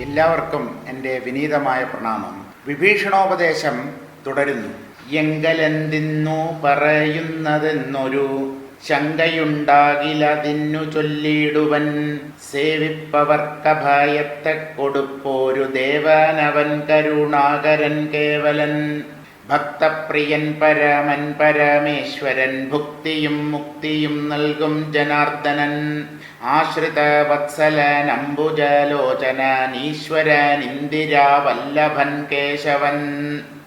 എല്ലാവർക്കും എന്റെ വിനീതമായ പ്രണാമം. വിഭീഷണോപദേശം തുടരുന്നു. എങ്കലെന്തിന്നു പറയുന്നതെന്നൊരു ശങ്കയുണ്ടാകിലതിന്നു ചൊല്ലിടുവൻ. സേവിപ്പവർക്കഭയത്തെ കൊടുപ്പോരു ദേവനവൻ കരുണാകരൻ കേവലൻ. ഭക്തപ്രിയൻ പരമൻ പരമേശ്വരൻ ഭുക്തിയും മുക്തിയും നൽകും ജനാർദ്ദനൻ. ആശ്രിത വത്സലൻ അംബുജലോചനൻ ഈശ്വരൻ ഇന്ദിരാവല്ലഭൻ കേശവൻ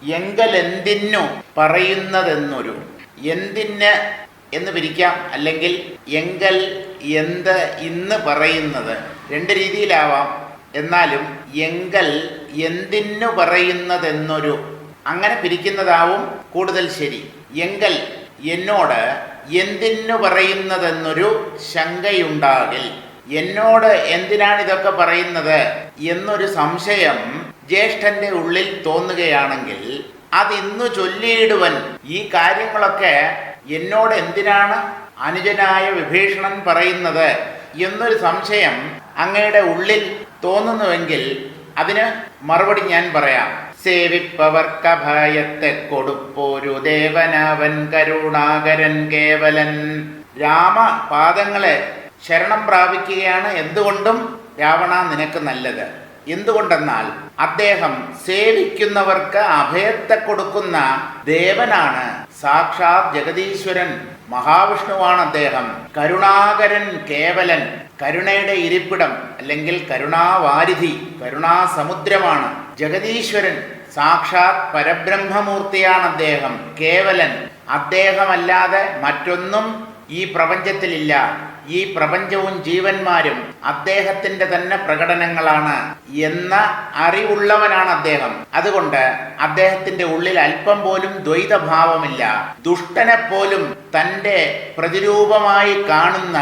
എങ്കലെന്തിന്നു പറയുന്നതെന്നൊരു എന്തിന് എന്ന് പിരിക്കാം അല്ലെങ്കിൽ എങ്കൽ എന്ത് ഇന്ന് പറയുന്നത് രണ്ട് രീതിയിലാവാം. എന്നാലും എങ്കൽ എന്തിനു പറയുന്നതെന്നൊരു അങ്ങനെ പിരിക്കുന്നതാവും കൂടുതൽ ശരി. എങ്കൽ എന്നോട് എന്തിനു പറയുന്നതെന്നൊരു ശങ്കയുണ്ടാകിൽ. എന്നോട് എന്തിനാണ് ഇതൊക്കെ പറയുന്നത്? എന്നൊരു സംശയം ജ്യേഷ്ഠന്റെ ഉള്ളിൽ തോന്നുകയാണെങ്കിൽ അതിന്നു ചൊല്ലിയിടുവൻ. ഈ കാര്യങ്ങളൊക്കെ എന്നോട് എന്തിനാണ് അനുജനായ വിഭീഷണൻ പറയുന്നത് എന്നൊരു സംശയം അങ്ങയുടെ ഉള്ളിൽ തോന്നുന്നുവെങ്കിൽ അതിന് മറുപടി ഞാൻ പറയാം. സേവിപ്പവർക്കഭയത്തെ കൊടുപ്പോരു ദേവനവൻ കരുണാകരൻ കേവലൻ. രാമ പാദങ്ങളെ ശരണം പ്രാപിക്കുകയാണ് എന്തുകൊണ്ടും രാവണ നിനക്ക് നല്ലത്. എന്തുകൊണ്ടെന്നാൽ അദ്ദേഹം സേവിക്കുന്നവർക്ക് അഭയത്തെ കൊടുക്കുന്ന ദേവനാണ്. സാക്ഷാത് ജഗദീശ്വരൻ മഹാവിഷ്ണുവാണ് അദ്ദേഹം. കരുണാകരൻ കേവലൻ. കരുണയുടെ ഇരിപ്പിടം അല്ലെങ്കിൽ കരുണാവാരിധി കരുണാസമുദ്രമാണ്. ജഗദീശ്വരൻ സാക്ഷാത് പരബ്രഹ്മമൂർത്തിയാണ് അദ്ദേഹം. കേവലൻ. അദ്ദേഹമല്ലാതെ മറ്റൊന്നും ഈ പ്രപഞ്ചത്തിലില്ല. ഈ പ്രപഞ്ചവും ജീവന്മാരും അദ്ദേഹത്തിന്റെ തന്നെ പ്രകടനങ്ങളാണ് എന്ന അറിവുള്ളവനാണ് അദ്ദേഹം. അതുകൊണ്ട് അദ്ദേഹത്തിന്റെ ഉള്ളിൽ അല്പം പോലും ദ്വൈതഭാവമില്ല. ദുഷ്ടനെ പോലും തന്റെ പ്രതിരൂപമായി കാണുന്ന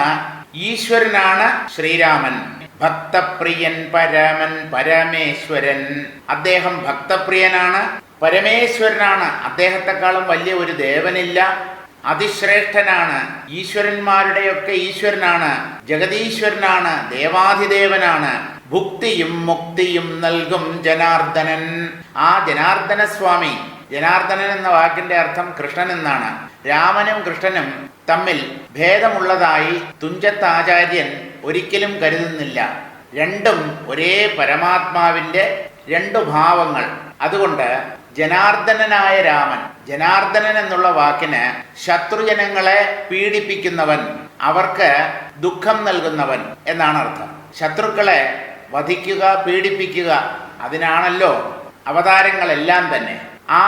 ഈശ്വരനാണ് ശ്രീരാമൻ. ഭക്തപ്രിയൻ പരമൻ പരമേശ്വരൻ. അദ്ദേഹം ഭക്തപ്രിയനാണ് പരമേശ്വരനാണ്. അദ്ദേഹത്തെക്കാളും വലിയ ഒരു ദേവനില്ല. അതിശ്രേഷ്ഠനാണ്. ഈശ്വരന്മാരുടെയൊക്കെ ഈശ്വരനാണ്. ജഗതീശ്വരനാണ്. ദേവാധിദേവനാണ്. ഭുക്തിയും മുക്തിയും നൽകും ജനാർദ്ദനൻ. ആ ജനാർദ്ദന സ്വാമി ജനാർദ്ദനൻ എന്ന വാക്കിന്റെ അർത്ഥം കൃഷ്ണൻ എന്നാണ്. രാമനും കൃഷ്ണനും തമ്മിൽ ഭേദമുള്ളതായി തുഞ്ചത്ത് ആചാര്യൻ ഒരിക്കലും കരുതുന്നില്ല. രണ്ടും ഒരേ പരമാത്മാവിന്റെ രണ്ടു ഭാവങ്ങൾ. അതുകൊണ്ട് ജനാർദ്ദനനായ രാമൻ ജനാർദ്ദനൻ എന്നുള്ള വാക്കിന് ശത്രുജനങ്ങളെ പീഡിപ്പിക്കുന്നവൻ അവർക്ക് ദുഃഖം നൽകുന്നവൻ എന്നാണ് അർത്ഥം. ശത്രുക്കളെ വധിക്കുക പീഡിപ്പിക്കുക അതിനാണല്ലോ അവതാരങ്ങളെല്ലാം തന്നെ. ആ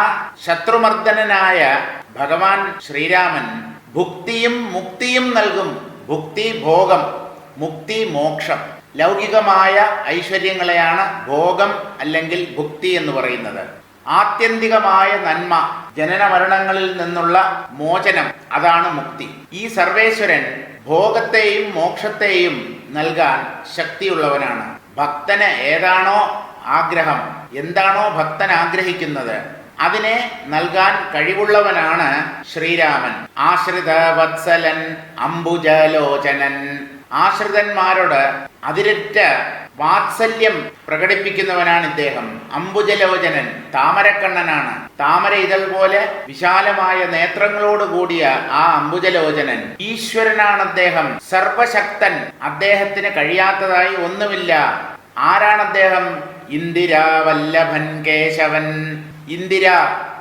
ശത്രുമർദ്ദനനായ ഭഗവാൻ ശ്രീരാമൻ ഭുക്തിയും മുക്തിയും നൽകും. ഭുക്തി ഭോഗം മുക്തി മോക്ഷം. ലൗകികമായ ഐശ്വര്യങ്ങളെയാണ് ഭോഗം അല്ലെങ്കിൽ ഭുക്തി എന്ന് പറയുന്നത്. ആത്യന്തികമായ നന്മ ജനന മരണങ്ങളിൽ നിന്നുള്ള മോചനം അതാണ് മുക്തി. ഈ സർവേശ്വരൻ ഭോഗത്തെയും മോക്ഷത്തെയും നൽകാൻ ശക്തിയുള്ളവനാണ്. ഭക്തന് ഏതാണോ ആഗ്രഹം എന്താണോ ഭക്തൻ ആഗ്രഹിക്കുന്നത് അതിനെ നൽകാൻ കഴിവുള്ളവനാണ് ശ്രീരാമൻ. ആശ്രിത വത്സലൻ അംബുജലോചനൻ. ആശ്രിതന്മാരോട് അതിരറ്റ വാത്സല്യം പ്രകടിപ്പിക്കുന്നവനാണ് ഇദ്ദേഹം. അംബുജലോചനൻ താമരക്കണ്ണനാണ്. താമര ഇതൾ പോലെ വിശാലമായ നേത്രങ്ങളോട് കൂടിയ ആ അംബുജലോചനൻ ഈശ്വരനാണ് അദ്ദേഹം. സർവശക്തൻ. അദ്ദേഹത്തിന് കഴിയാത്തതായി ഒന്നുമില്ല. ആരാണ് അദ്ദേഹം ഇന്ദിരാവല്ലഭൻ കേശവൻ. ഇന്ദിര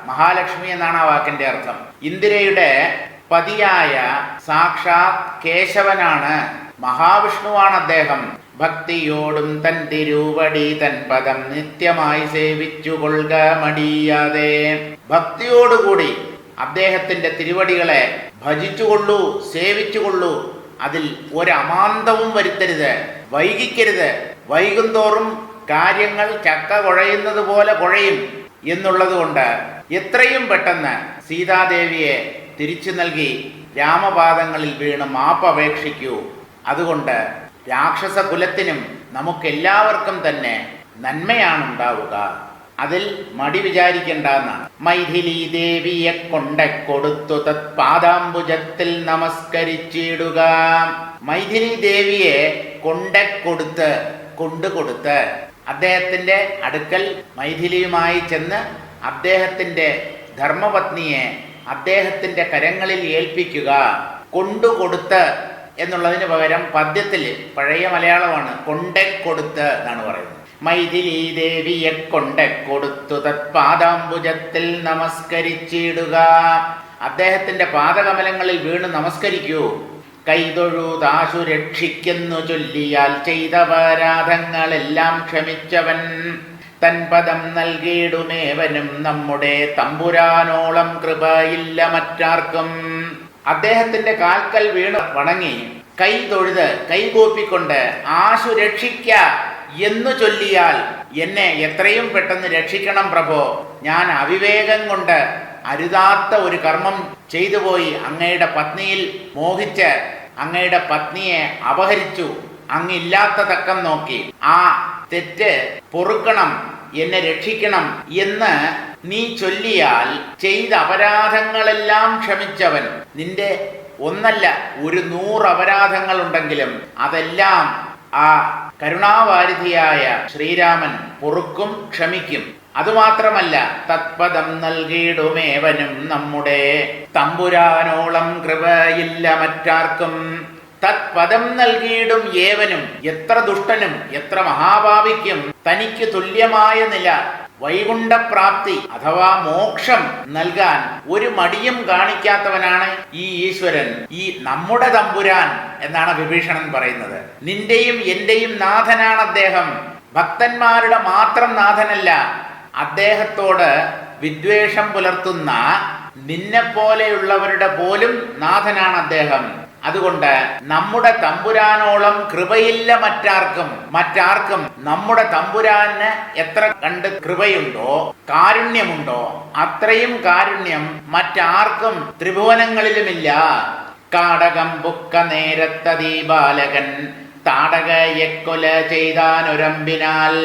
മഹാലക്ഷ്മി എന്നാണ് ആ വാക്കിന്റെ അർത്ഥം. ഇന്ദിരയുടെ പതിയായ സാക്ഷാത് കേശവനാണ്. മഹാവിഷ്ണുവാണ് അദ്ദേഹം ഭക്തിയോടും തൻ തിരുവടി തൻ പദം നിത്യമായി സേവിച്ചു കൊള്ളുക മടിയാതെ. ഭക്തിയോടുകൂടി അദ്ദേഹത്തിന്റെ തിരുവടികളെ ഭജിച്ചുകൊള്ളൂ സേവിച്ചുകൊള്ളൂ. അതിൽ ഒരമാന്തവും വരുത്തരുത് വൈകിക്കരുത്. വൈകുന്തോറും കാര്യങ്ങൾ ചക്ക കുഴയുന്നത് പോലെ കുഴയും എന്നുള്ളത് കൊണ്ട് എത്രയും പെട്ടെന്ന് സീതാദേവിയെ തിരിച്ചു നൽകി രാമപാദങ്ങളിൽ വീണ് മാപ്പപേക്ഷിക്കൂ അതുകൊണ്ട് രാക്ഷസ കുലത്തിനും നമുക്കെല്ലാവർക്കും തന്നെ നന്മയാണ് ഉണ്ടാവുക അതിൽ മടി വിചാരിക്കേണ്ട മൈഥിലി ദേവിയെ കൊണ്ട കൊടുത്തു തത് പാദാംബുജത്തിൽ നമസ്കരിച്ചിടുക. മൈഥിലി ദേവിയെ കൊണ്ട കൊടുത്ത് കൊണ്ടു കൊടുത്ത് അദ്ദേഹത്തിന്റെ അടുക്കൽ മൈഥിലിയുമായി ചെന്ന് അദ്ദേഹത്തിന്റെ ധർമ്മപത്നിയെ അദ്ദേഹത്തിന്റെ കരങ്ങളിൽ ഏൽപ്പിക്കുക. കൊണ്ടുകൊടുത്ത് എന്നുള്ളതിന് പകരം പദ്യത്തിൽ പഴയ മലയാളമാണ് കൊണ്ടെ കൊടുത്ത് എന്നാണ് പറയുന്നത്. മൈഥിലി ദേവിയെ കൊണ്ടെ കൊടുത്തു തത്പാദാംബുജത്തിൽ നമസ്കരിച്ചിടുക. അദ്ദേഹത്തിന്റെ പാദകമലങ്ങളിൽ വീണ് നമസ്കരിക്കൂ. കൈതൊഴുതാശു രക്ഷിക്കുന്നു ചൊല്ലിയാൽ ചെയ്ത പരാധങ്ങളെല്ലാം ക്ഷമിച്ചവൻ. തൻ പദം നൽകിയിടുമേവനും നമ്മുടെ തമ്പുരാനോളം കൃപയില്ല മറ്റാർക്കും. അദ്ദേഹത്തിന്റെ കാൽക്കൽ വീണ് വണങ്ങി. കൈ തൊഴുത് കൈകൂപ്പിക്കൊണ്ട് ആശു രക്ഷിക്ക എന്നു ചൊല്ലിയാൽ എന്നെ എത്രയും പെട്ടെന്ന് രക്ഷിക്കണം പ്രഭോ. ഞാൻ അവിവേകം കൊണ്ട് അരുതാത്ത ഒരു കർമ്മം ചെയ്തു പോയി. അങ്ങയുടെ പത്നിയിൽ മോഹിച്ച് അങ്ങയുടെ പത്നിയെ അപഹരിച്ചു. അങ്ങില്ലാത്ത തക്കം നോക്കി. ആ തെറ്റ് പൊറുക്കണം. എന്നെ രക്ഷിക്കണം എന്ന് നീ ചൊല്ലിയാൽ ചെയ്ത അപരാധങ്ങളെല്ലാം ക്ഷമിച്ചവൻ. നിന്റെ ഒന്നല്ല ഒരു നൂറ് അപരാധങ്ങൾ ഉണ്ടെങ്കിലും അതെല്ലാം ആ കരുണാവാരിധിയായ ശ്രീരാമൻ പൊറുക്കും ക്ഷമിക്കും. അതുമാത്രമല്ല തത്പദം നൽകിയിടുമേവനും നമ്മുടെ തമ്പുരാനോളം കൃപയില്ല മറ്റാർക്കും. തത്പദം നൽകിയിടും ഏവനും എത്ര ദുഷ്ടനും എത്ര മഹാഭാവിക്കും തനിക്ക് തുല്യമായ നില വൈകുണ്ഠപ്രാപ്തി അഥവാ മോക്ഷം നൽകാൻ ഒരു മടിയും കാണിക്കാത്തവനാണ് ഈ ഈശ്വരൻ ഈ നമ്മുടെ തമ്പുരാൻ എന്നാണ് വിഭീഷണൻ പറയുന്നത്. നിന്റെയും എന്റെയും നാഥനാണ് അദ്ദേഹം. ഭക്തന്മാരുടെ മാത്രം നാഥനല്ല അദ്ദേഹത്തോട് വിദ്വേഷം പുലർത്തുന്ന നിന്നെ പോലെയുള്ളവരുടെ പോലും നാഥനാണ് അദ്ദേഹം. അതുകൊണ്ട് നമ്മുടെ തമ്പുരാനോളം കൃപയില്ല മറ്റാർക്കും. മറ്റാർക്കും നമ്മുടെ തമ്പുരാന് എത്ര കണ്ട് കൃപയുണ്ടോ കാരുണ്യമുണ്ടോ അത്രയും കാരുണ്യം മറ്റാർക്കും ത്രിഭുവനങ്ങളിലുമില്ല. കാടകം ബുക്ക നേരത്ത ദീപാലകൻ താടകയെ കൊല ചെയ്താനൊരമ്പിനാൽ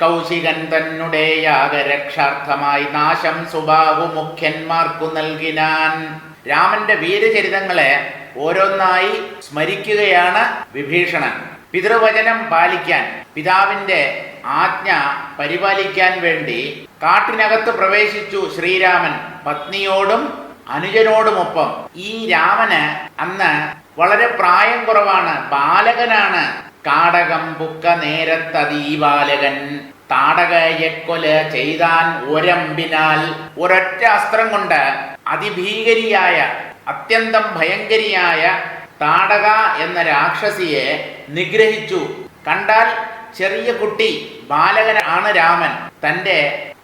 കൗശികൻ തന്നെ യാഗരക്ഷാർത്ഥമായി നാശം സുബാഹു മുഖ്യന്മാർക്കു നൽകിനാൻ. രാമന്റെ വീരചരിതങ്ങളെ ഓരോന്നായി സ്മരിക്കുകയാണ് വിഭീഷണൻ. പിതൃവചനം പാലിക്കാൻ പിതാവിന്റെ ആജ്ഞ പരിപാലിക്കാൻ വേണ്ടി കാട്ടിനകത്ത് പ്രവേശിച്ചു ശ്രീരാമൻ പത്നിയോടും അനുജനോടുമൊപ്പം. ഈ രാമന് അന്ന് വളരെ പ്രായം കുറവാണ്. ബാലകനാണ്. കാടകം പുക്ക നേരത്തതീ ബാലകൻ താടകയെ കൊല ചെയ്താൻ ഒരമ്പിനാൽ ഒരൊറ്റ അസ്ത്രം കൊണ്ട് അതിഭീകരിയായ അത്യന്തം ഭയങ്കരിയായ താടക എന്ന രാക്ഷസിയെ നിഗ്രഹിച്ചു. കണ്ടാൽ ചെറിയ കുട്ടി ബാലകനാണ് രാമൻ. തന്റെ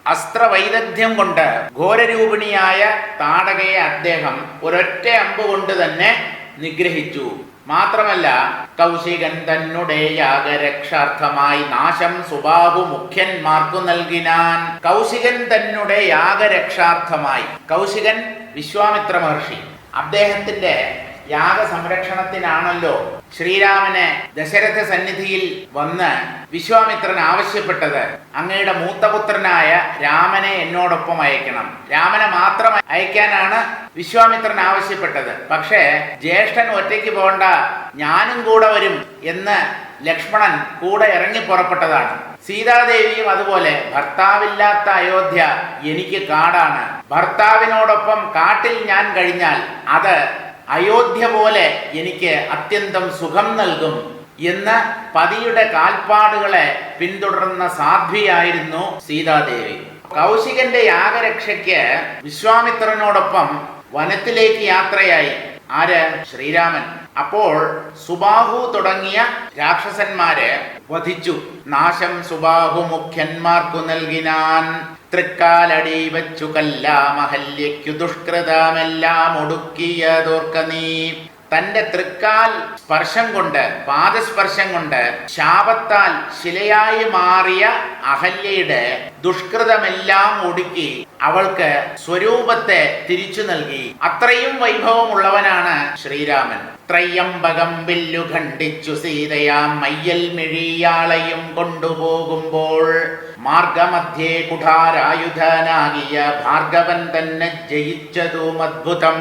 അസ്ത്രവൈദഗ്ധ്യം കൊണ്ട് ഘോരരൂപിണിയായ താടകയെ അദ്ദേഹം ഒരൊറ്റ അമ്പ് കൊണ്ട് തന്നെ നിഗ്രഹിച്ചു. മാത്രമല്ല കൗശികൻ തന്നുടെ യാഗരക്ഷാർത്ഥമായി നാശം സുബാഹു മുഖ്യന്മാർക്കു നൽകിനാൻ കൗശികൻ തന്നുടെ യാഗരക്ഷാർത്ഥമായി. കൗശികൻ വിശ്വാമിത്ര മഹർഷി അദ്ദേഹത്തിന്റെ യാഗ സംരക്ഷണത്തിനാണല്ലോ ശ്രീരാമനെ ദശരഥ സന്നിധിയിൽ വന്ന് വിശ്വാമിത്രൻ ആവശ്യപ്പെട്ടത് അങ്ങയുടെ മൂത്തപുത്രനായ രാമനെ എന്നോടൊപ്പം അയക്കണം. രാമനെ മാത്രം അയക്കാനാണ് വിശ്വാമിത്രൻ ആവശ്യപ്പെട്ടത്. പക്ഷേ ജ്യേഷ്ഠൻ ഒറ്റയ്ക്ക് പോകണ്ട ഞാനും കൂടെ വരും എന്ന് ലക്ഷ്മണൻ കൂടെ ഇറങ്ങി പുറപ്പെട്ടതാണ്. സീതാദേവിയും അതുപോലെ ഭർത്താവില്ലാത്ത അയോധ്യ എനിക്ക് കാടാണ്. ഭർത്താവിനോടൊപ്പം കാട്ടിൽ ഞാൻ കഴിഞ്ഞാൽ അത് അയോധ്യ പോലെ എനിക്ക് അത്യന്തം സുഖം നൽകും എന്ന് പതിയുടെ കാൽപ്പാടുകളെ പിന്തുടർന്ന സാധ്വിയായിരുന്നു സീതാദേവി. കൗശികന്റെ യാഗരക്ഷയ്ക്ക് വിശ്വാമിത്രനോടൊപ്പം വനത്തിലേക്ക് യാത്രയായി. ആര്? ശ്രീരാമൻ. അപ്പോൾ സുബാഹു തുടങ്ങിയ രാക്ഷസന്മാരെ വധിച്ചു. നാശം സുബാഹു മുഖ്യന്മാർക്കു നൽകിനാൻ. തൃക്കാലടി വച്ചു കല്ലാമഹല്യയ്ക്കു ദുഷ്കൃതമെല്ലാം ഒടുക്കിയതോർക്ക നീ. തന്റെ തൃക്കാൽ സ്പർശം കൊണ്ട് പാദസ്പർശം കൊണ്ട് ശാപത്താൽ ശിലയായി മാറിയ അഹല്യയുടെ ദുഷ്കൃതമെല്ലാം ഒടുക്കി അവൾക്ക് സ്വരൂപത്തെ തിരിച്ചു നൽകി. അത്രയും വൈഭവമുള്ളവനാണ് ശ്രീരാമൻ. ത്രയ്യംബകം വില്ലു ഖണ്ഡിച്ചു സീതയാ മയ്യൽ മിഴിയാളയും കൊണ്ടുപോകുമ്പോൾ മാർഗമധ്യേ കുഠാരായുധനാകിയ ഭാർഗവൻ തന്നെ ജയിച്ചതും അദ്ഭുതം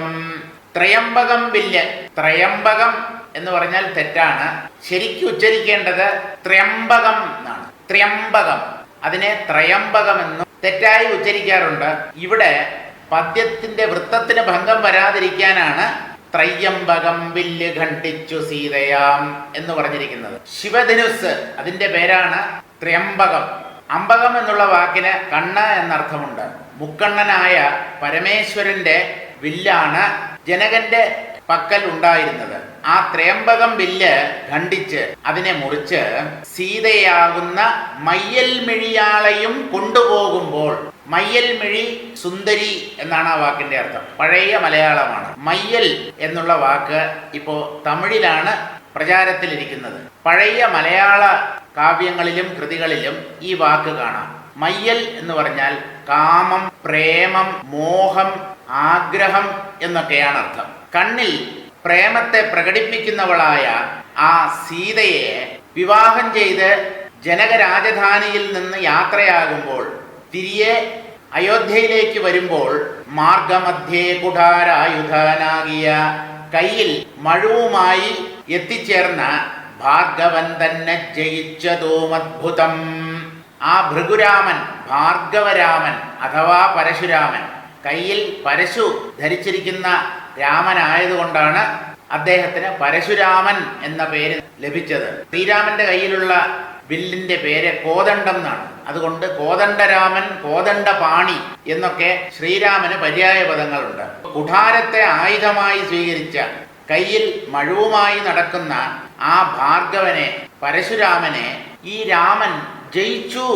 ത്രയംബകം വില്ല് ത്രയംബകം എന്ന് പറഞ്ഞാൽ തെറ്റാണ്. ശരിക്കും ഉച്ചരിക്കേണ്ടത് ത്രയംബകം എന്നാണ്. ത്രയംബകം. അതിനെ ത്രയംബകമെന്നും തെറ്റായി ഉച്ചരിക്കാറുണ്ട്. ഇവിടെ പദ്യത്തിന്റെ വൃത്തത്തിന് ഭംഗം വരാതിരിക്കാനാണ് ത്രയ്യംബകം വില്ല് ഖണ്ഡിച്ചു സീതയാം എന്ന് പറഞ്ഞിരിക്കുന്നത്. ശിവധനുസ് അതിന്റെ പേരാണ് ത്രയംബകം. അമ്പകം എന്നുള്ള വാക്കിന് കണ്ണ് എന്നർത്ഥമുണ്ട്. മുക്കണ്ണനായ പരമേശ്വരന്റെ വില്ലാണ് ജനകന്റെ പക്കൽ ഉണ്ടായിരുന്നത്. ആ ത്രയംബകം വില്ല് ഖണ്ഡിച്ച് അതിനെ മുറിച്ച് സീതയാകുന്ന മയ്യൽ മിഴിയാളെയും കൊണ്ടുപോകുമ്പോൾ മയ്യൽ മിഴി സുന്ദരി എന്നാണ് ആ വാക്കിന്റെ അർത്ഥം. പഴയ മലയാളമാണ്. മയ്യൽ എന്നുള്ള വാക്ക് ഇപ്പോ തമിഴിലാണ് പ്രചാരത്തിലിരിക്കുന്നത്. പഴയ മലയാള കാവ്യങ്ങളിലും കൃതികളിലും ഈ വാക്ക് കാണാം. മയ്യൽ എന്ന് പറഞ്ഞാൽ കാമം പ്രേമം മോഹം ആഗ്രഹം എന്നൊക്കെയാണ് അർത്ഥം. കണ്ണിൽ പ്രേമത്തെ പ്രകടിപ്പിക്കുന്നവളായ ആ സീതയെ വിവാഹം ചെയ്ത് ജനകരാജധാനിയിൽ നിന്ന് യാത്രയാകുമ്പോൾ തിരികെ അയോധ്യയിലേക്ക് വരുമ്പോൾ മാർഗമധ്യേ കുഠാരായുധാനാകിയ കയ്യിൽ മഴുവുമായി എത്തിച്ചേർന്ന ഭാർഗവൻ തന്നെ ജയിച്ചതോമദ്ഭുതം ആ ഭൃഗുരാമൻ ഭാർഗവരാമൻ അഥവാ പരശുരാമൻ കയ്യിൽ പരശു ധരിച്ചിരിക്കുന്ന രാമനായതുകൊണ്ടാണ് അദ്ദേഹത്തിന് പരശുരാമൻ എന്ന പേര് ലഭിച്ചത്. ശ്രീരാമന്റെ കയ്യിലുള്ള വില്ലിന്റെ പേര് കോദണ്ഡം എന്നാണ്. അതുകൊണ്ട് കോദണ്ഡരാമൻ കോദണ്ഡപാണി എന്നൊക്കെ ശ്രീരാമന് പര്യായ പദങ്ങളുണ്ട് കുഠാരത്തെ ആയുധമായി സ്വീകരിച്ച കയ്യിൽ മഴുവുമായി നടക്കുന്ന ആ ഭാർഗവനെ പരശുരാമനെ ഈ രാമൻ ജയിച്ചു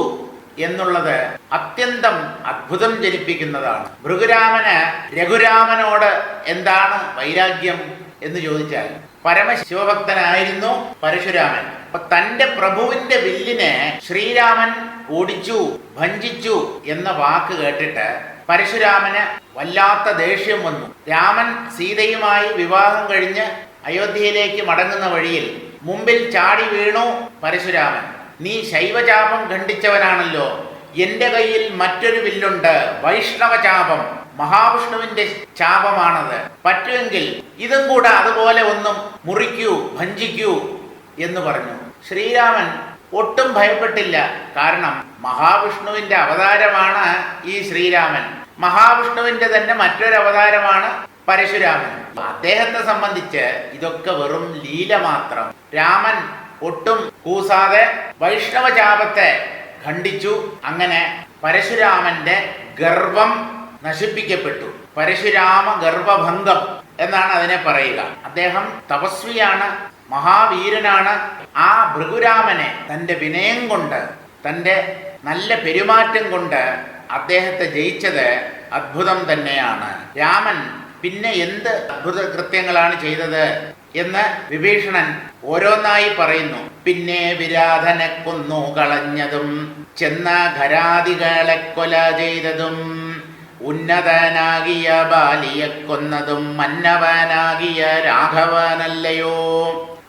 എന്നുള്ളത് അത്യന്തം അത്ഭുതം ജനിപ്പിക്കുന്നതാണ്. ഭൃഗുരാമന് രഘുരാമനോട് എന്താണ് വൈരാഗ്യം എന്ന് ചോദിച്ചാൽ പരമശിവഭക്തനായിരുന്നു പരശുരാമൻ. അപ്പൊ തന്റെ പ്രഭുവിന്റെ വില്ലിനെ ശ്രീരാമൻ ഓടിച്ചു ഭഞ്ചിച്ചു എന്ന വാക്ക് കേട്ടിട്ട് പരശുരാമന് വല്ലാത്ത ദേഷ്യം വന്നു. രാമൻ സീതയുമായി വിവാഹം കഴിഞ്ഞ് അയോധ്യയിലേക്ക് മടങ്ങുന്ന വഴിയിൽ മുമ്പിൽ ചാടി വീണു പരശുരാമൻ. നീ ശൈവചാപം ഖണ്ഡിച്ചവനാണല്ലോ. എന്റെ കയ്യിൽ മറ്റൊരു വില്ലുണ്ട് വൈഷ്ണവചാപം. മഹാവിഷ്ണുവിന്റെ ശാപമാണത്. പറ്റുമെങ്കിൽ ഇതും കൂടെ അതുപോലെ ഒന്നും മുറിക്കൂ ഭഞ്ചിക്കൂ എന്ന് പറഞ്ഞു. ശ്രീരാമൻ ഒട്ടും ഭയപ്പെട്ടില്ല. കാരണം മഹാവിഷ്ണുവിന്റെ അവതാരമാണ് ഈ ശ്രീരാമൻ. മഹാവിഷ്ണുവിന്റെ തന്നെ മറ്റൊരു അവതാരമാണ് പരശുരാമൻ. അദ്ദേഹത്തെ സംബന്ധിച്ച് ഇതൊക്കെ വെറും ലീല മാത്രം. രാമൻ ഒട്ടും കൂസാതെ വൈഷ്ണവ ചാപത്തെ ഖണ്ഡിച്ചു. അങ്ങനെ പരശുരാമന്റെ ഗർവം നശിപ്പിക്കപ്പെട്ടു. പരശുരാമ ഗർഭബന്ധം എന്നാണ് അതിനെ പറയുക. അദ്ദേഹം തപസ്വിയാണ് മഹാവീരനാണ്. ആ ഭൃഗുരാമനെ തന്റെ വിനയം കൊണ്ട് തന്റെ നല്ല പെരുമാറ്റം കൊണ്ട് അദ്ദേഹത്തെ ജയിച്ചത് അത്ഭുതം തന്നെയാണ്. രാമൻ പിന്നെ എന്ത് അത്ഭുത കൃത്യങ്ങളാണ് ചെയ്തത് എന്ന് വിഭീഷണൻ ഓരോന്നായി പറയുന്നു. പിന്നെ വിരാധനെ കൊന്നു കളഞ്ഞതും ചെന്ന ഘരാദികളെ കൊല ചെയ്തതും ഉന്നതനാകിയ ബാലിയെ കൊന്നതും മന്നവനാകിയ രാഘവനല്ലയോ?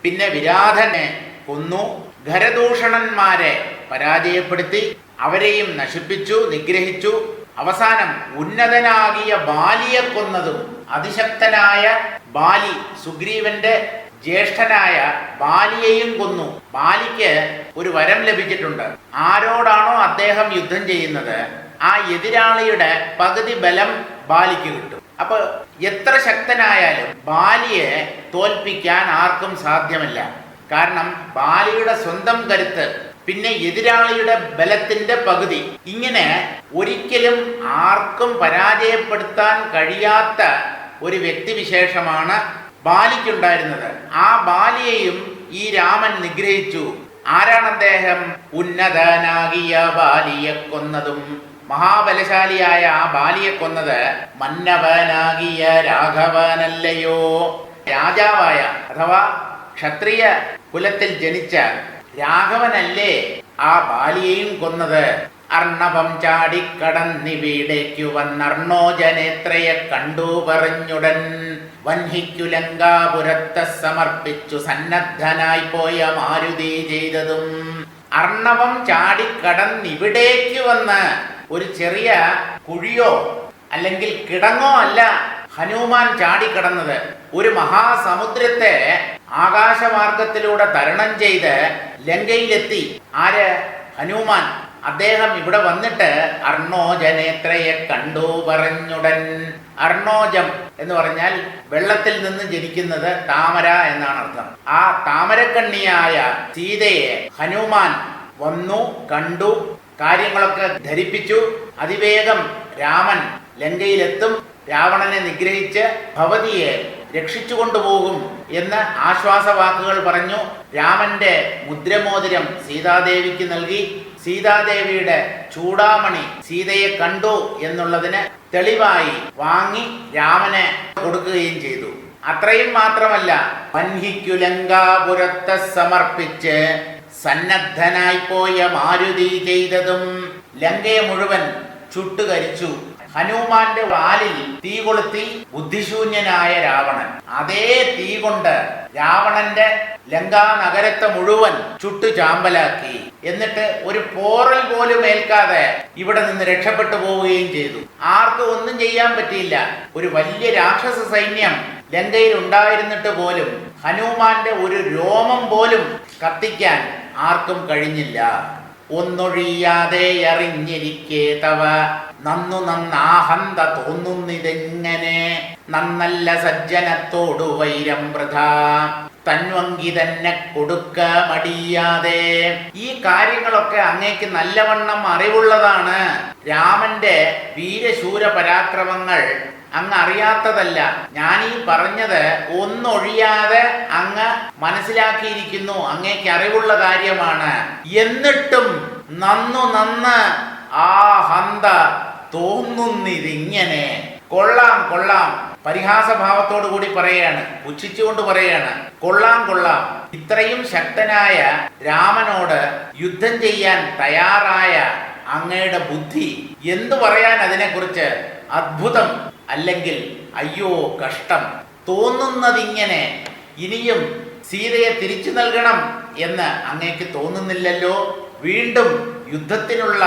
പിന്നെ വിരാധനെ കൊന്നു. ഖരദൂഷണന്മാരെ പരാജയപ്പെടുത്തി. അവരെയും നശിപ്പിച്ചു നിഗ്രഹിച്ചു. അവസാനം ഉന്നതനാകിയ ബാലിയെ കൊന്നതും അതിശക്തനായ ബാലി സുഗ്രീവന്റെ ജ്യേഷ്ഠനായ ബാലിയെയും കൊന്നു. ബാലിക്ക് ഒരു വരം ലഭിച്ചിട്ടുണ്ട്. ആരോടാണോ അദ്ദേഹം യുദ്ധം ചെയ്യുന്നത്? ആ എതിരാളിയുടെ പകുതി ബലം ബാലിക്ക് കിട്ടും. അപ്പൊ എത്ര ശക്തനായാലും ബാലിയെ തോൽപ്പിക്കാൻ ആർക്കും സാധ്യമല്ല. കാരണം ബാലിയുടെ സ്വന്തം കരുത്ത് പിന്നെ എതിരാളിയുടെ ബലത്തിന്റെ പകുതി ഇങ്ങനെ ഒരിക്കലും ആർക്കും പരാജയപ്പെടുത്താൻ കഴിയാത്ത ഒരു വ്യക്തിവിശേഷമാണ് ബാലിക്കുണ്ടായിരുന്നത്. ആ ബാലിയെയും ഈ രാമൻ നിഗ്രഹിച്ചു. ആരാണ് അദ്ദേഹം ഉന്നതനാകിയ ബാലിയെ കൊന്നതും? മഹാബലശാലിയായ ആ ബാലിയെ കൊന്നത് മന്നവനാകിയ രാഘവനല്ലയോ? രാജാവായ അഥവാ ക്ഷത്രിയ കുലത്തിൽ ജനിച്ച രാഘവനല്ലേ ആ ബാലിയെയും കൊന്നത്? അർണവം ചാടിക്കടന്നിവിടേക്കു വന്നർണോജനേത്രയെ കണ്ടു പറഞ്ഞുടൻ. വൻഹിക്കു ലങ്കാപുരത്തെ സമർപ്പിച്ചു സന്നദ്ധനായി പോയ മാരുതി ചെയ്തതും. അർണവം ചാടിക്കടന്നിവിടേക്ക് വന്ന് ഒരു ചെറിയ കുഴിയോ അല്ലെങ്കിൽ കിടങ്ങോ അല്ല ഹനുമാൻ ചാടിക്കടന്നത് ഒരു മഹാസമുദ്രത്തെ ആകാശമാർഗത്തിലൂടെ തരണം ചെയ്ത് ലങ്കയിലെത്തി. ആര്? ഹനുമാൻ. അദ്ദേഹം ഇവിടെ വന്നിട്ട് അർണോജനേത്രയെ കണ്ടു പറഞ്ഞുടൻ. അർണോജം എന്ന് പറഞ്ഞാൽ വെള്ളത്തിൽ നിന്ന് ജനിക്കുന്നത് താമര എന്നാണ് അർത്ഥം. ആ താമരക്കണ്ണിയായ സീതയെ ഹനുമാൻ വന്നു കണ്ടു കാര്യങ്ങളൊക്കെ ധരിപ്പിച്ചു. അതിവേഗം രാമൻ ലങ്കയിലെത്തും. രാവണനെ നിഗ്രഹിച്ച് ഭവതിയെ രക്ഷിച്ചു കൊണ്ടുപോകും എന്ന് ആശ്വാസവാക്കുകൾ പറഞ്ഞു. രാമന്റെ മുദ്രമോതിരം സീതാദേവിക്ക് നൽകി. സീതാദേവിയുടെ ചൂടാമണി സീതയെ കണ്ടു എന്നുള്ളതിന് തെളിവായി വാങ്ങി രാമനെ കൊടുക്കുകയും ചെയ്തു. അത്രയും മാത്രമല്ല വൻഹിക്കുലങ്കാപുരത്തെ സമർപ്പിച്ച് സന്നദ്ധനായി പോയ മാരുതി ചെയ്തതും ലങ്കയെ മുഴുവൻ ചുട്ടുകരിച്ചു. ഹനുമാന്റെ വാലിൽ തീ കൊളുത്തി ബുദ്ധിശൂന്യനായ രാവണൻ. അതേ തീ കൊണ്ട് രാവണന്റെ ലങ്കാ നഗരത്തെ മുഴുവൻ ചുട്ടു ചാമ്പലാക്കി. എന്നിട്ട് ഒരു പോറൽ പോലും ഏൽക്കാതെ ഇവിടെ നിന്ന് രക്ഷപ്പെട്ടു പോവുകയും ചെയ്തു. ആർക്കും ഒന്നും ചെയ്യാൻ പറ്റിയില്ല. ഒരു വലിയ രാക്ഷസ സൈന്യം ലങ്കയിൽ ഉണ്ടായിരുന്നിട്ട് പോലും ഹനുമാന്റെ ഒരു രോമം പോലും കത്തിക്കാൻ ആർക്കും കഴിഞ്ഞില്ല. ഒന്നൊഴിയാതെ അറിഞ്ഞിരിക്കേ തവ നന്നു നന്നാഹന്ത തോന്നുന്നിതെങ്ങനെ? നന്നല്ല സജ്ജനത്തോടു വൈരം വൃഥ. തന്വങ്കി തന്നെ കൊടുക്ക മടിയാതെ. ഈ കാര്യങ്ങളൊക്കെ അങ്ങേക്ക് നല്ലവണ്ണം അറിവുള്ളതാണ്. രാമന്റെ വീരശൂര പരാക്രമങ്ങൾ അങ്ങ് അറിയാത്തതല്ല ഞാൻ ഈ പറഞ്ഞത് ഒന്നൊഴിയാതെ അങ്ങ് മനസ്സിലാക്കിയിരിക്കുന്നു. അങ്ങേക്ക് അറിവുള്ള കാര്യമാണ്. എന്നിട്ടും നന്നു നന്ന് ആ ഹന്ത തോന്നുന്നിതിങ്ങനെ. കൊള്ളാം കൊള്ളാം. പരിഹാസഭാവത്തോടു കൂടി പറയാണ്. പുച്ഛിച്ചുകൊണ്ട് പറയാണ്. കൊള്ളാം കൊള്ളാം. ഇത്രയും ശക്തനായ രാമനോട് യുദ്ധം ചെയ്യാൻ തയ്യാറായ അങ്ങയുടെ ബുദ്ധി എന്തു പറയാൻ അതിനെക്കുറിച്ച്? അത്ഭുതം അല്ലെങ്കിൽ അയ്യോ കഷ്ടം. തോന്നുന്നതിങ്ങനെ ഇനിയും സീതയെ തിരിച്ചു നൽകണം എന്ന് അങ്ങേക്ക് തോന്നുന്നില്ലല്ലോ. വീണ്ടും യുദ്ധത്തിനുള്ള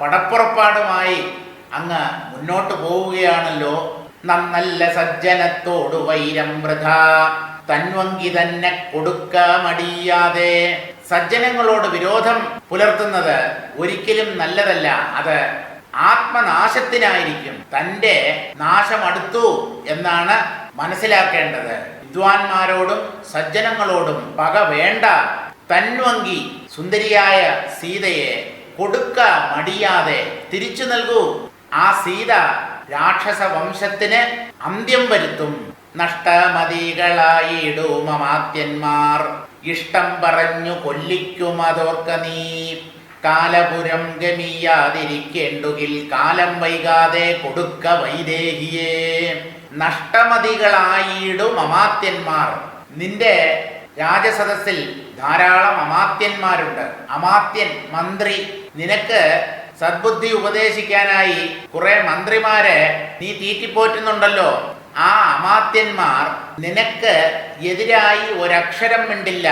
പടപ്പുറപ്പാടുമായി അങ്ങ് മുന്നോട്ട് പോവുകയാണല്ലോ. നന്നല്ല സജ്ജനത്തോടു വൈരം വൃഥ. തൻവങ്കി തന്നെ കൊടുക്കാമടിയാതെ. സജ്ജനങ്ങളോട് വിരോധം പുലർത്തുന്നത് ഒരിക്കലും നല്ലതല്ല. അത് ആത്മനാശത്തിനായിരിക്കും. തന്റെ നാശം അടുത്തു എന്നാണ് മനസ്സിലാക്കേണ്ടത്. വിദ്വാൻമാരോടും സജ്ജനങ്ങളോടും പക വേണ്ട. തൻവങ്കി സുന്ദരിയായ സീതയെ കൊടുക്ക മടിയാതെ തിരിച്ചു നൽകൂ. ആ സീത രാക്ഷസ വംശത്തിന് അന്ത്യം വരുത്തും. നഷ്ടമതികളായിടുമമാത്യന്മാർ. ഇഷ്ടം പറഞ്ഞു കൊല്ലിക്കുമതോർക്ക നീ. കാലപുരം ഗമിയാതിരിക്കേണ്ടുകിൽ കാലം വൈകാതെ കൊടുക്ക വൈദേഹിയെ. നഷ്ടമതികളായിടും അമാത്യന്മാർ നിന്റെ രാജസദസ്സിൽ ധാരാളം അമാത്യന്മാരുണ്ട്. അമാത്യൻ മന്ത്രി നിനക്ക് സദ്ബുദ്ധി ഉപദേശിക്കാനായി കുറെ മന്ത്രിമാരെ നീ തീറ്റിപ്പോറ്റുന്നുണ്ടല്ലോ. ആ അമാത്യന്മാർ നിനക്ക് എതിരായി ഒരക്ഷരം മിണ്ടില്ല.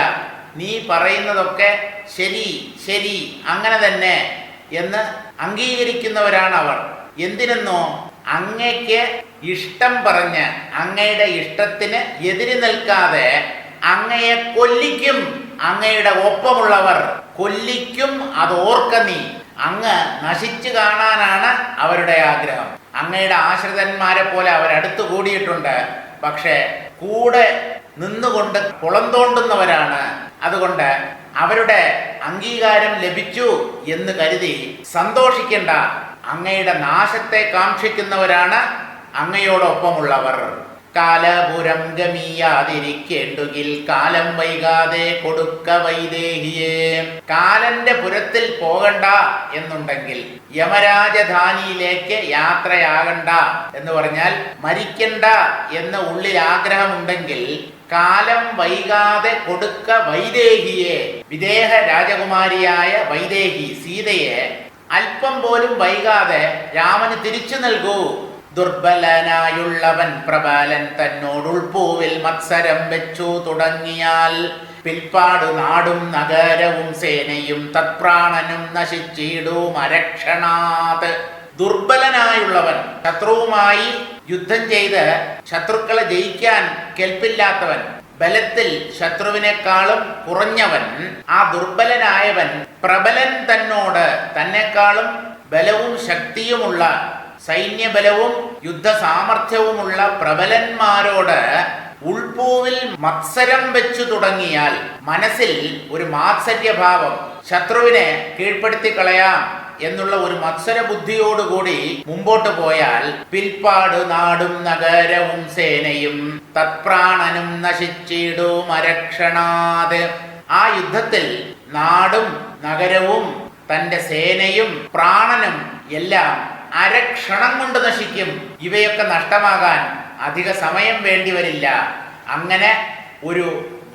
നീ പറയുന്നതൊക്കെ ശരി ശരി അങ്ങനെ തന്നെ എന്ന് അംഗീകരിക്കുന്നവരാണ് അവർ എന്തിനെന്നോ അങ്ങയ്ക്ക് ഇഷ്ടം പറഞ്ഞ് അങ്ങയുടെ ഇഷ്ടത്തിന് എതിരി നിൽക്കാതെ അങ്ങയെ കൊല്ലിക്കും. അങ്ങയുടെ ഒപ്പമുള്ളവർ കൊല്ലിക്കും അതോർക്ക നീ. അങ്ങ് നശിച്ചു കാണാനാണ് അവരുടെ ആഗ്രഹം. അങ്ങയുടെ ആശ്രിതന്മാരെ പോലെ അവരടുത്തു കൂടിയിട്ടുണ്ട്. പക്ഷേ കൂടെ നിന്നുകൊണ്ട് കുളം തോണ്ടുന്നവരാണ്. അതുകൊണ്ട് അവരുടെ അംഗീകാരം ലഭിച്ചു എന്ന് കരുതി സന്തോഷിക്കേണ്ട അങ്ങയുടെ നാശത്തെ കാക്ഷിക്കുന്നവരാണ് അങ്ങയോടൊപ്പമുള്ളവർ. കാലപുരം ഗമിയാതിരിക്കേണ്ടുകിൽ കാലം വൈകാതെ കൊടുക്ക വൈദേഹിയെ. കാലന്റെ പുരത്തിൽ പോകണ്ട എന്നുണ്ടെങ്കിൽ യമരാജധാനിയിലേക്ക് യാത്രയാകണ്ട എന്ന് പറഞ്ഞാൽ മരിക്കണ്ട എന്ന ഉള്ളിൽ ആഗ്രഹമുണ്ടെങ്കിൽ കാലം വൈകാതെ കൊടുക്ക വൈദേഹിയെ. വിദേഹ രാജകുമാരിയായ വൈദേഹി സീതയെ അല്പം പോലും വൈകാതെ രാമന് തിരിച്ചു നൽകൂ. ദുർബലനായുള്ളവൻ പ്രബലൻ തന്നോടുൾപൂവിൽ മത്സരം വെച്ചു തുടങ്ങിയാൽ പിൽപ്പാട് നാടും നഗരവും സേനയും തത്പ്രാണനും നശിച്ചിടും അരക്ഷണാത്. ദുർബലനായുള്ളവൻ ശത്രുവുമായി യുദ്ധം ചെയ്ത് ശത്രുക്കളെ ജയിക്കാൻ കെൽപ്പില്ലാത്തവൻ ബലത്തിൽ ശത്രുവിനേക്കാളും കുറഞ്ഞവൻ ആ ദുർബലനായവൻ പ്രബലൻ തന്നോട് തന്നെക്കാളും ബലവും ശക്തിയുമുള്ള സൈന്യബലവും യുദ്ധ സാമർഥ്യവുമുള്ള പ്രബലന്മാരോട് ഉൾപൂവിൽ മത്സരം വെച്ചു തുടങ്ങിയാൽ മനസ്സിൽ ഒരു മാത്സര്യഭാവം ശത്രുവിനെ കീഴ്പ്പെടുത്തി കളയാം എന്നുള്ള ഒരു മത്സര ബുദ്ധിയോടുകൂടി മുമ്പോട്ട് പോയാൽ പിൽപ്പാട് നാടും നഗരവും സേനയും തത്പ്രാണനും നശിച്ചിടും അരക്ഷണാത്. ആ യുദ്ധത്തിൽ നാടും നഗരവും തന്റെ സേനയും പ്രാണനും എല്ലാം അരക്ഷണം കൊണ്ട് നശിക്കും. ഇവയൊക്കെ നഷ്ടമാകാൻ അധിക സമയം വേണ്ടി വരില്ല. അങ്ങനെ ഒരു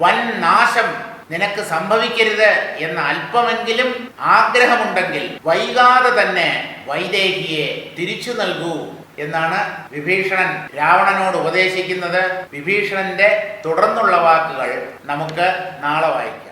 വൻ നാശം നിനക്ക് സംഭവിക്കരുത് എന്ന അല്പമെങ്കിലും ആഗ്രഹമുണ്ടെങ്കിൽ വൈകാതെ തന്നെ വൈദേഹിയെ തിരിച്ചു നൽകൂ എന്നാണ് വിഭീഷണൻ രാവണനോട് ഉപദേശിക്കുന്നത്. വിഭീഷണന്റെ തുടർന്നുള്ള വാക്കുകൾ നമുക്ക് നാളെ വായിക്കാം.